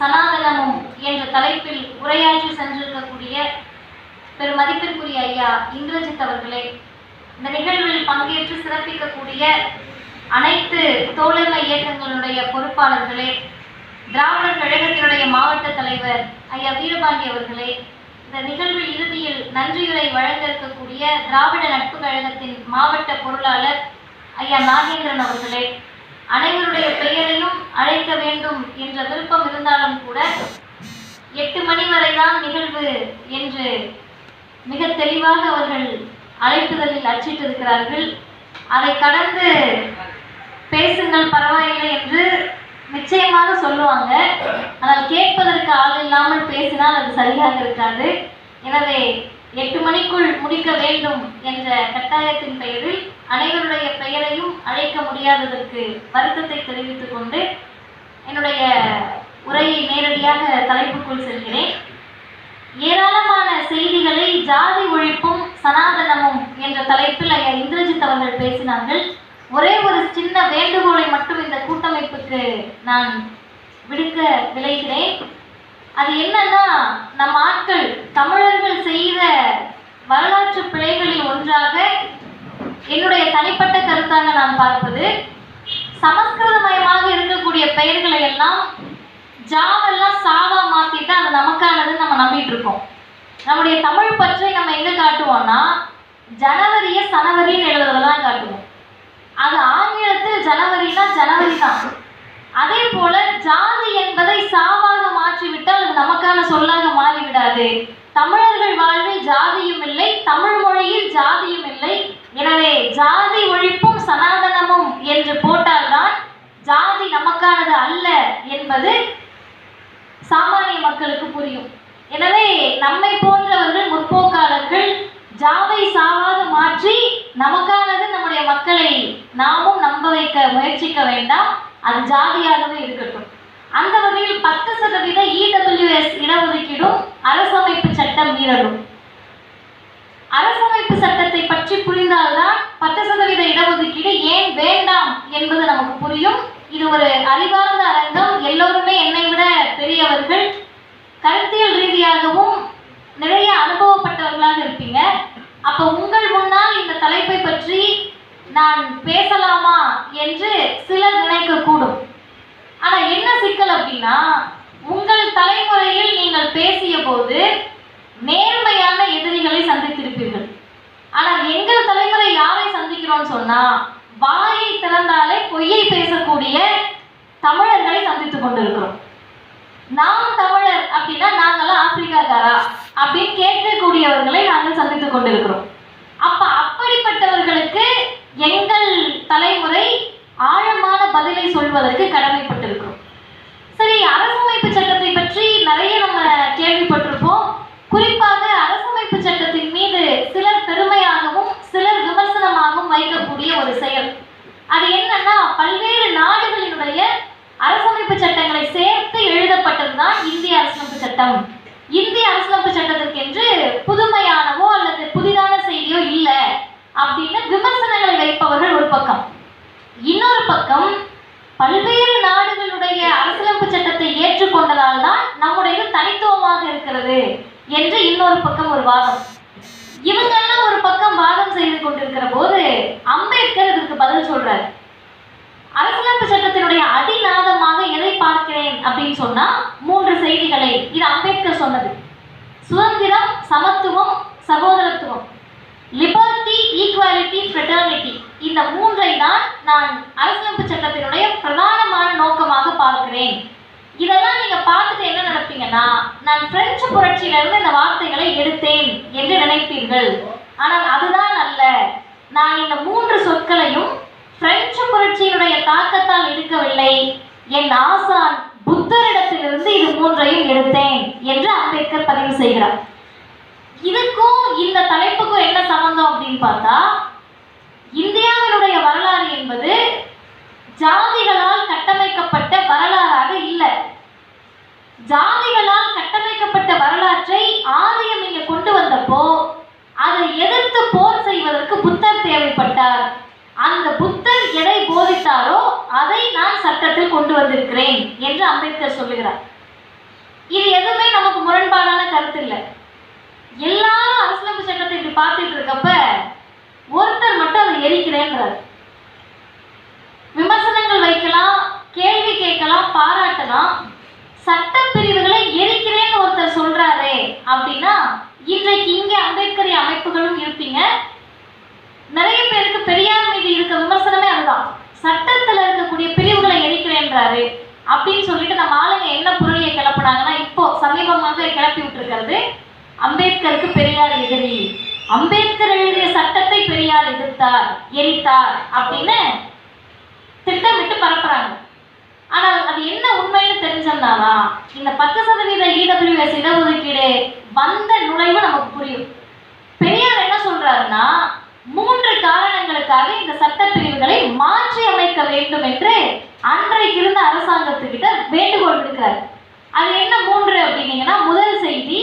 சனாதனமும் என்ற தலைப்பில் உரையாற்றி சென்றிருக்கக்கூடிய பெருமதிப்பிற்குரிய ஐயா இந்திரஜித் அவர்களே இந்த நிகழ்வில் பங்கேற்று சிறப்பிக்கக்கூடிய அனைத்து தோழமை இயக்கங்களுடைய பொறுப்பாளர்களே திராவிடர் கழகத்தினுடைய மாவட்ட தலைவர் ஐயா வீரபாண்டி அவர்களே இந்த நிகழ்வு இறுதியில் நன்றியுரை வழங்க இருக்கக்கூடிய திராவிட நட்பு கழகத்தின் மாவட்ட பொருளாளர் ஐயா நாகேந்திரன் அவர்களே அனைவருடைய பெயரையும் அழைக்க வேண்டும் என்ற விருப்பம் இருந்தாலும் கூட எட்டு மணி வரைதான் நிகழ்வு என்று மிக தெளிவாக அவர்கள் அழைப்புதலில் அச்சிட்டிருக்கிறார்கள். அதை கடந்து பேசுங்கள் பரவாயில்லை என்று நிச்சயமாக சொல்லுவாங்க. ஆனால் கேட்பதற்கு ஆள் இல்லாமல் பேசினால் அது சரியாக இருக்காது. எனவே எட்டு மணிக்குள் முடிக்க வேண்டும் என்ற கட்டாயத்தின் பெயரில் அனைவருடைய பெயரையும் அழைக்க முடியாததற்கு வருத்தத்தை தெரிவித்துக் கொண்டு என்னுடைய உரையை நேரடியாக தலைப்புக்குள் செல்கிறேன். ஏராளமான செய்திகளை ஜாதி ஒழிப்பும் சனாதனமும் என்ற தலைப்பில் ஐயா இந்திரஜித் அவர்கள் பேசினார்கள். ஒரே ஒரு சின்ன வேண்டுகோளை மட்டும் இந்த கூட்டமைப்புக்கு நான் விடுக்க விளைகிறேன். அது என்னன்னா நம் ஆட்கள் தமிழர்கள் செய்த வரலாற்று பிழைகளில் ஒன்றாக என்னுடைய தனிப்பட்ட கருத்தாக நான் பார்ப்பது. சமஸ்கிருதமயமாக இருக்கக்கூடிய பெயர்களை எல்லாம் ஜாவெல்லாம் சாவா மாத்திட்டு அது நமக்கானதுன்னு நம்ம நம்பிட்டு இருக்கோம். நம்முடைய தமிழ் பற்றை நம்ம எங்க காட்டுவோம்னா ஜனவரியை சனவரின்னு எழுதுறதெல்லாம் காட்டுவோம். அது ஆங்கிலத்தில் ஜனவரினா ஜனவரி தான். அதே போல ஜாதி என்பதை சாவாக மாற்றிவிட்டால் அது நமக்கான சொல்லாக மாறிவிடாது. தமிழர்கள் வாழ்வில் ஜாதியும் இல்லை தமிழ் மொழியில் ஜாதியும் இல்லை. எனவே ஜாதி ஒழிப்பும் சனாதனமும் என்று போட்டால்தான் ஜாதி நமக்கானது அல்ல என்பது சாமானிய மக்களுக்கு புரியும். எனவே நம்மை போன்றவர்கள் முற்போக்காளர்கள் ஜாவை சாவாக மாற்றி நமக்கானது நம்முடைய மக்களை நாமும் நம்ப வைக்க முயற்சிக்க வேண்டாம். அது ஜாதியாகவே இருக்கட்டும். அந்த வகையில் பத்து சதவீத இடபிள்யூஎஸ் இடஒதுக்கீடும் அரசமைப்பு சட்டம் மீறலும். அரசமைப்பு சட்டத்தை பற்றி புரிந்தால்தான் பத்து சதவீத இடஒதுக்கீடு ஏன் வேண்டாம் என்பது நமக்கு புரியும். இது ஒரு அறிவார்ந்த அரங்கம். எல்லோருமே என்னை விட பெரியவர்கள். கருத்தியல் ரீதியாகவும் நிறைய அனுபவப்பட்டவர்களாக இருப்பீங்க. அப்போ உங்கள் முன்னால் இந்த தலைப்பை பற்றி நான் பேசலாமா என்று சிலர் நினைக்கக்கூடும் ஆனா என்ன சிக்கல் அப்படின்னா உங்கள் தலைமுறையில் நீங்கள் பேசிய போது நேர்மையான எதிரிகளை சந்தித்திருப்பீர்கள். ஆனால் எங்கள் தலைமுறை யாரை சந்திக்கிறோம்னு சொன்னா வாயை திறந்தாலே பொய்யை பேசக்கூடிய தமிழர்களை சந்தித்துக் கொண்டிருக்கிறோம். நாம் தமிழர் அப்படின்னா நாங்களாம் ஆப்பிரிக்காக்காரா அப்படின்னு கேட்கக்கூடியவர்களை நாங்கள் சந்தித்துக் கொண்டிருக்கிறோம். அப்ப அப்படிப்பட்டவர்களுக்கு தலைமுறை ஆழமான பதிலை சொல்வதற்கு கடமைப்பட்டிருக்கிறோம். சரி அரசமைப்பு சட்டத்தை பற்றி நிறைய நம்ம கேள்விப்பட்டிருப்போம். குறிப்பாக அரசமைப்பு சட்டத்தின் மீது சிலர் பெருமையாகவும் சிலர் விமர்சனமாகவும் வைக்கக்கூடிய ஒரு செயல். அது என்னன்னா பல்வேறு நாடுகளினுடைய அரசமைப்பு சட்டங்களை சேர்த்து எழுதப்பட்டதுதான் இந்திய அரசமைப்பு சட்டம். இந்திய அரசமைப்பு சட்டத்திற்கென்று புதுமையானவோ அப்படின்னு விமர்சனங்களை வைப்பவர்கள் ஒரு பக்கம். இன்னொரு பக்கம் பல்வேறு நாடுகளுடைய அரசியலமைப்பு சட்டத்தை ஏற்றுக்கொண்டதால் தான் நம்முடைய தனித்துவமாக இருக்கிறது என்று இன்னொரு பக்கம் ஒரு வாதம். இவங்கெல்லாம் ஒரு பக்கம் வாதம் செய்து கொண்டிருக்கிற போது அம்பேத்கர் இதற்கு பதில் சொல்றாரு. அரசியலமைப்பு சட்டத்தினுடைய அடிநாதமாக எதை பார்க்கிறேன் அப்படின்னு சொன்னா மூன்று செய்திகளை இது அம்பேத்கர் சொன்னது. சுதந்திரம் சமத்துவம் சகோதரத்துவம். லிபர்ட்டி ஈக்குவாலிட்டி ஃப்ரெட்டர்னிட்டி இந்த மூன்றை தான் நான் அரசியலமைப்பு சட்டத்தினுடைய பிரதானமான நோக்கமாக பார்க்கிறேன். இதெல்லாம் நீங்கள் பார்த்துட்டு என்ன நினைப்பீங்கன்னா நான் பிரெஞ்சு புரட்சியிலிருந்து இந்த வார்த்தைகளை எடுத்தேன் என்று நினைப்பீர்கள். ஆனால் அதுதான் அல்ல. நான் இந்த மூன்று சொற்களையும் பிரெஞ்சு புரட்சியினுடைய தாக்கத்தால் எடுக்கவில்லை. என் ஆசான் புத்தரிடத்திலிருந்து இது மூன்றையும் எடுத்தேன் என்று அம்பேத்கர் பதிவு செய்கிறார். இதுக்கும் இந்த தலைப்புக்கும் என்ன சம்பந்தம் அப்படின்னு பார்த்தா இந்தியாவினுடைய வரலாறு என்பது ஜாதிகளால் கட்டமைக்கப்பட்ட வரலாறாக இல்லை. ஜாதிகளால் கட்டமைக்கப்பட்ட வரலாற்றை ஆரியம் இங்க கொண்டு வந்தப்போ அதை எதிர்த்து போர் செய்வதற்கு புத்தர் தேவைப்பட்டார். அந்த புத்தர் எதை போதித்தாரோ அதை நான் சட்டத்தில் கொண்டு வந்திருக்கிறேன் என்று அம்பேத்கர் சொல்லுகிறார். இது எதுவுமே நமக்கு முரண்பாடான கருத்து இல்லை. எல்லாரும் அரசியலமைப்பு சட்டத்தை இப்படி பார்த்துட்டு இருக்கப்ப ஒருத்தர் மட்டும் அதை எரிக்கிறேன்றார். விமர்சனங்கள் வைக்கலாம் கேள்வி கேட்கலாம் பாராட்டலாம். சட்ட பிரிவுகளை எரிக்கிறேன்னு ஒருத்தர் சொல்றாரே அப்படின்னா இன்றைக்கு இங்கே அம்பேத்கரி அமைப்புகளும் இருப்பீங்க. நிறைய பேருக்கு பெரியார் மீது இருக்க விமர்சனமே அதுதான். சட்டத்துல இருக்கக்கூடிய பிரிவுகளை எரிக்கிறேன்றாரு அப்படின்னு சொல்லிட்டு நம்ம ஆளுங்க என்ன பொருளியை கிளப்புனாங்கன்னா இப்போ சமீபமாக கிளப்பி விட்டுருக்கிறது அம்பேத்கருக்கு பெரியார் எதிரி. அம்பேத்கர் எழுதிய சட்டத்தை பெரியார் எதிர்த்தார் எரித்தார் அப்படின்னு திட்டமிட்டு பரப்புறாங்க. ஆனால் அது என்ன உண்மைன்னு தெரிஞ்சோம்னா இந்த பத்து சதவீத இடபிள்யூஎஸ் இடஒதுக்கீடு வந்த நுழைவு நமக்கு புரியும். பெரியார் என்ன சொல்றாருன்னா மூன்று காரணங்களுக்காக இந்த சட்ட பிரிவுகளை மாற்றி அமைக்க வேண்டும் என்று அன்றைக்கு இருந்த அரசாங்கத்துக்கிட்ட வேண்டுகோள் விடுக்கிறார். அது என்ன மூன்று அப்படின்னீங்கன்னா முதல் செய்தி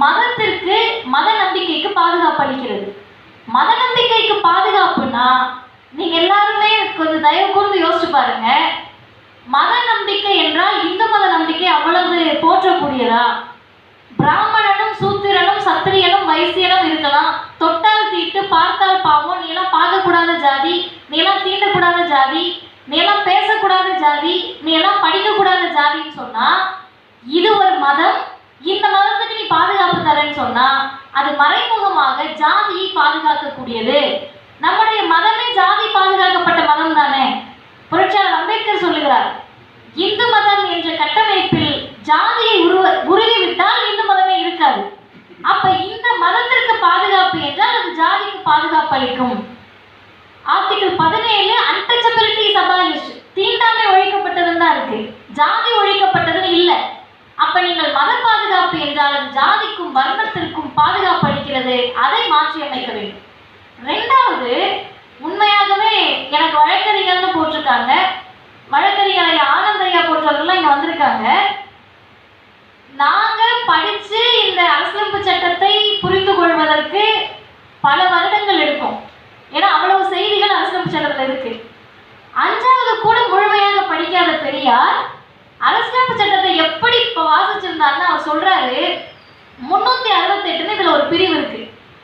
மதத்திற்கு மத நம்பிக்கைக்கு பாதுகாப்பு அளிக்கிறது. மத நம்பிக்கைக்கு பாதுகாப்புனா நீங்க எல்லாருமே கொஞ்சம் தயவு கூர்ந்து யோசிச்சு பாருங்க. மத நம்பிக்கை என்றால் இந்து மத நம்பிக்கை அவ்வளவு போற்றக்கூடியதா? பிராமணனும் சூத்திரனும் சத்திரியனும் வைசியனும் இருக்கலாம். தொட்டால் தீட்டு பார்த்தால் பாவம் நீ எல்லாம் பார்க்கக்கூடாத ஜாதி நீ எல்லாம் தீண்டக்கூடாத ஜாதி நீ எல்லாம் பேசக்கூடாத ஜாதி நீ எல்லாம் படிக்கக்கூடாத ஜாதின்னு சொன்னா இது ஒரு மதம் இந்த மதத்துக்கு நீ பாதுகாப்பு தரேன்னு சொன்னா அது மறைமுகமாக ஜாதியை பாதுகாக்கக்கூடியது. நம்முடைய மதமே ஜாதி பாதுகாக்கப்பட்ட மதம் தானே? புரட்சியாளர் அம்பேத்கர் சொல்லுகிறார் இந்து மதம் என்ற கட்டமைப்பில் ஜாதியை உருவ உருவிவிட்டால் இந்து மதமே இருக்காது. அப்ப இந்த மதத்திற்கு பாதுகாப்பு என்றால் அது ஜாதிக்கு பாதுகாப்பு அளிக்கும். ஆர்டிகிள் பதினேழு அன்டச்சபிலிட்டி சபாலிஸ்ட் தீண்டாமை ஒழிக்கப்பட்டதுன்னு தான் இருக்கு. ஜாதி ஒழிக்கப்பட்டதுன்னு இல்லை. அப்ப நீங்கள் மத பாதுகாப்பு என்றாலும் ஜாதிக்கும் வர்ணத்திற்கும் பாதுகாப்பு அளிக்கிறது அதை மாற்றி அமைக்க வேண்டும். ரெண்டாவது உண்மையாகவே எனக்கு வழக்கறிஞர்னு போட்டிருக்காங்க. வழக்கறிஞரை ஆனந்தையா போன்றவர்கள்லாம் இங்க வந்திருக்காங்க. நாங்க படிச்சு இந்த அரசியலமைப்பு சட்டத்தை புரிந்து கொள்வதற்கு பல வருடங்கள் எடுக்கும். ஏன்னா அவ்வளவு செய்திகள் அரசியலமைப்பு சட்டத்தில் இருக்கு. அஞ்சாவது கூட முழுமையாக படிக்காத பெரியார் அரசியலமைப்பு சட்டத்தை எப்படி இப்போ வாசிச்சிருந்தாருன்னு அவர் சொல்றாரு. முன்னூத்தி அறுபத்தெட்டுன்னு இதுல ஒரு பிரிவு இருக்கு.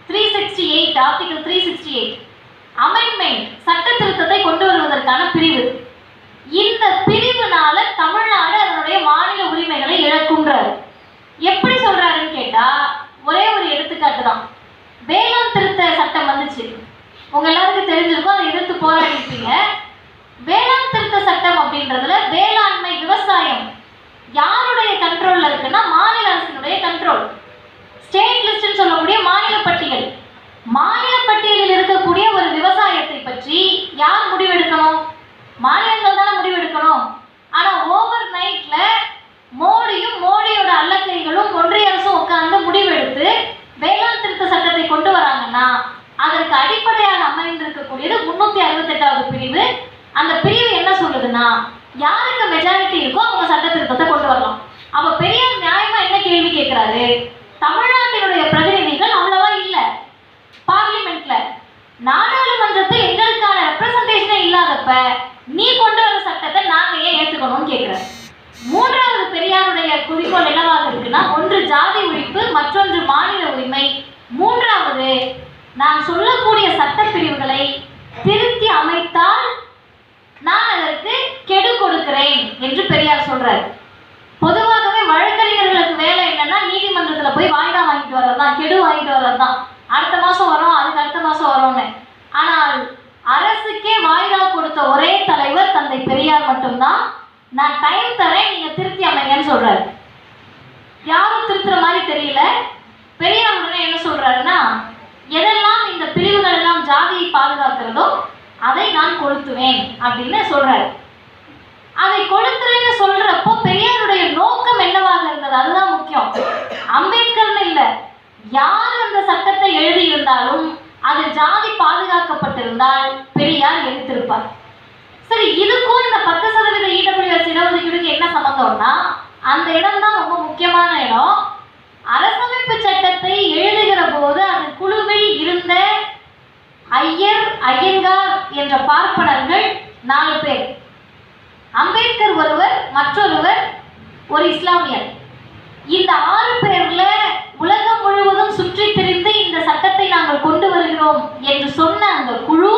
Three sixty eight article three sixty eight amendment சட்ட திருத்தத்தை கொண்டு வருவதற்கான பிரிவு. இந்த பிரிவுனால தமிழ்நாடு அதனுடைய மாநில உரிமைகளை இழக்குன்றார் எப்படி சொல்றாருன்னு கேட்டா ஒரே ஒரு எடுத்துக்காட்டு தான். வேளாண் திருத்த சட்டம் வந்துச்சு. உங்க எல்லாருக்கும் தெரிஞ்சிருக்கும் அதை எதிர்த்து போராடிருப்பீங்க. வேளாண் திருத்த சட்டம் அப்படின்றதுல வே விவசாயம். யாருடைய கண்ட்ரோல்ல இருக்குன்னா மாநில அரசினுடைய கண்ட்ரோல் ஸ்டேட் லிஸ்ட்னு சொல்லக்கூடிய மாநில பட்டியல். மாநில பட்டியலில் இருக்கக்கூடிய ஒரு விவசாயத்தை பற்றி யார் முடிவெடுக்கணும்? மாநிலங்கள் தானே முடிவெடுக்கணும். ஆனா ஓவர் நைட்ல மோடியும் மோடியோட அல்லக்கைகளும் ஒன்றிய அரசும் உட்கார்ந்து முடிவெடுத்து வேளாண் திருத்த சட்டத்தை கொண்டு வராங்கன்னா அதற்கு அடிப்படையாக அமைந்திருக்கக்கூடியது முன்னூத்தி அறுபத்தெட்டாவது பிரிவு. அந்த பிரிவு என்ன சொல்லுதுன்னா யாருக்கு மெஜாரிட்டி இருக்கோ அவங்க சட்ட திருத்தத்தை கொண்டு வரலாம் அப்ப பெரியார் நியாயமா என்ன கேள்வி கேட்கிறாரு? தமிழ்நாட்டினுடைய பிரதிநிதிகள் அவ்வளவா இல்ல. பார்லிமெண்ட்ல நாடாளுமன்றத்தில் எங்களுக்கான ரெப்ரசன்டேஷனே இல்லாதப்ப நீ கொண்டு வர சட்டத்தை நாங்க ஏன் ஏத்துக்கணும்னு கேட்கிறேன் மூன்றாவது பெரியாருடைய குறிக்கோள் என்னவாக இருக்குன்னா ஒன்று ஜாதி ஒழிப்பு மற்றொன்று மாநில உரிமை. மூன்றாவது நான் சொல்லக்கூடிய சட்டப்பிரிவுகளை திருத்தி அமைத்தால் நான் அதற்கு கெடு கொடுக்கிறேன் என்று பெரியார் சொல்றாரு. பொதுவாகவே வழக்கறிஞர்களுக்கு வேலை என்னன்னா நீதிமன்றத்துல போய் வாய்தா வாங்கிட்டு வர்றது தான் கெடு வாங்கிட்டு வர்றதுதான். அடுத்த மாசம் வரும் அதுக்கு அடுத்த மாசம் வரும்னு. ஆனால் அரசுக்கே வாய்தா கொடுத்த ஒரே தலைவர் தந்தை பெரியார் மட்டும்தான். நான் டைம் தரேன் நீங்க திருத்தி அமைங்கன்னு சொல்றாரு. யாரும் திருத்துற மாதிரி தெரியல. பெரியார் உடனே என்ன சொல்றாருன்னா எதெல்லாம் இந்த பிரிவுகள் எல்லாம் ஜாதியை பாதுகாக்கிறதோ அதை நான் கொளுத்துவேன் அப்படின்னு சொல்றாரு. அதை கொளுத்துறேன்னு சொல்றப்போ பெரியாருடைய நோக்கம் என்னவாக இருந்தது? அதுதான் முக்கியம். அம்பேத்கர்னு இல்ல. யார் அந்த சட்டத்தை எழுதியிருந்தாலும் அது ஜாதி பாதுகாக்கப்பட்டிருந்தால் பெரியார் எடுத்திருப்பார் சரி இதுக்கும் இந்த பத்து சதவீத இடபிள்யூஎஸ் இடஒதுக்கீடுக்கு என்ன சம்பந்தம்னா அந்த இடம் தான் ரொம்ப முக்கியமான இடம். அரசமைப்பு சட்டத்தை எழுதுகிற போது அது குழுவில் இருந்த ஐயர் ஐயங்கார் என்ற பார்ப்பனர்கள் நாலு பேர். அம்பேத்கர் ஒருவர் மற்றொருவர் ஒரு இஸ்லாமியர். இந்த ஆறு பேர்ல உலகம் முழுவதும் சுற்றி திரிந்து இந்த சட்டத்தை நாங்கள் கொண்டு வருகிறோம் என்று சொன்ன அந்த குழு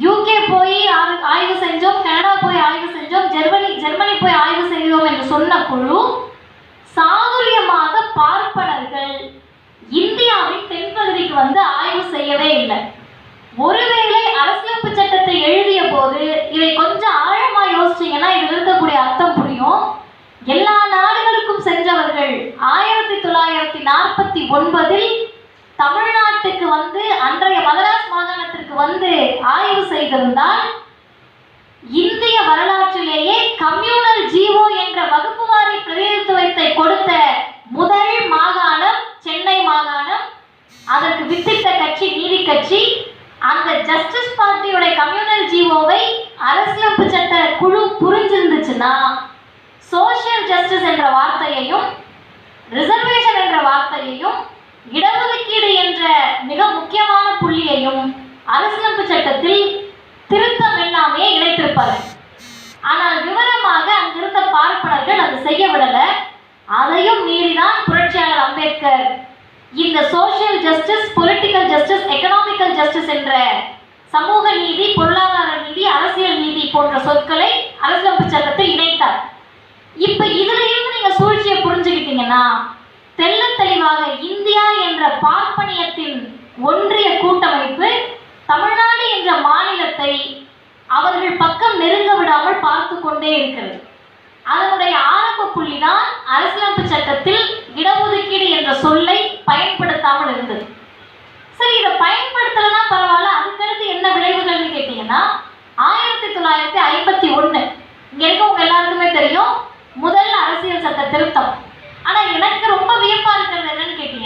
யூகே போய் ஆய்வு- செஞ்சோம் கனடா போய் ஆய்வு செஞ்சோம் ஜெர்மனி ஜெர்மனி போய் ஆய்வு செய்தோம் என்று சொன்ன குழு சாதுரியமாக பார்ப்பனர்கள் இந்தியாவின் தென்பகுதிக்கு வந்து ஆய்வு செய்யவே இல்லை. ஒருவேளை போது. இதை கொஞ்சம் ஆழமா யோசிச்சீங்கன்னா இதில் இருக்கக்கூடிய அர்த்தம் புரியும். எல்லா நாடுகளுக்கும் சென்றவர்கள் ஆயிரத்தி தொள்ளாயிரத்தி நாற்பத்தி ஒன்பதில் தமிழ்நாட்டுக்கு வந்து அன்றைய மதராஸ் மாகாணத்திற்கு வந்து ஆய்வு செய்திருந்தால் இந்திய வரலாற்றிலேயே கம்யூனல் ஜீவோ என்ற வகுப்புவாரி பிரதிநிதித்துவத்தை கொடுத்த முதல் மாகாணம் சென்னை மாகாணம். அதற்கு வித்திட்ட கட்சி நீதி கட்சி அந்த ஜஸ்டிஸ் பார்ட்டியோட கம்யூனல் ஜீவோவை அரசியலமைப்பு சட்ட குழு புரிஞ்சிருந்துச்சுன்னா சோஷியல் ஜஸ்டிஸ் என்ற வார்த்தையையும் ரிசர்வேஷன் என்ற வார்த்தையையும் இடஒதுக்கீடு என்ற மிக முக்கியமான புள்ளியையும் அரசியலமைப்பு சட்டத்தில் திருத்தம் எல்லாமே இணைத்திருப்பார்கள் ஆனால் விவரமாக அங்கிருந்த பார்ப்பனர்கள் அது செய்ய விடல அதையும் மீறிதான் புரட்சியாளர் அம்பேத்கர் இந்த social justice political justice economical justice என்ற சமூக நீதி பொருளாதார நீதி அரசியல் நீதி போன்ற சொற்களை அரசியலமைப்பு சட்டத்தில் இணைத்தார். இப்ப இதுல இருந்து நீங்க சூழ்ச்சியை புரிஞ்சுக்கிட்டீங்கன்னா தெல்ல தெளிவாக இந்தியா என்ற பார்ப்பனியத்தின் ஒன்றிய கூட்டமைப்பு தமிழ்நாடு என்ற மாநிலத்தை அவர்கள் பக்கம் நெருங்க விடாமல் பார்த்து கொண்டே இருக்கிறது. அதனுடைய ஆரம்ப புள்ளி தான் அரசியலமைப்பு சட்டத்தில் இடஒதுக்கீடு என்ற சொல்லை பயன்படுத்தாமல் இருந்தது. சரி இதை பயன்படுத்தலைன்னா பரவாயில்ல அதுக்கடுத்து என்ன விளைவுகள்னு கேட்டீங்கன்னா ஆயிரத்தி தொள்ளாயிரத்தி ஐம்பத்தி ஒன்று இங்கே இருக்கவங்க எல்லாருக்குமே தெரியும் முதல் அரசியல் சட்ட திருத்தம். ஆனால் எனக்கு ரொம்ப வியப்பாக இருக்கிறது என்னன்னு கேட்டீங்க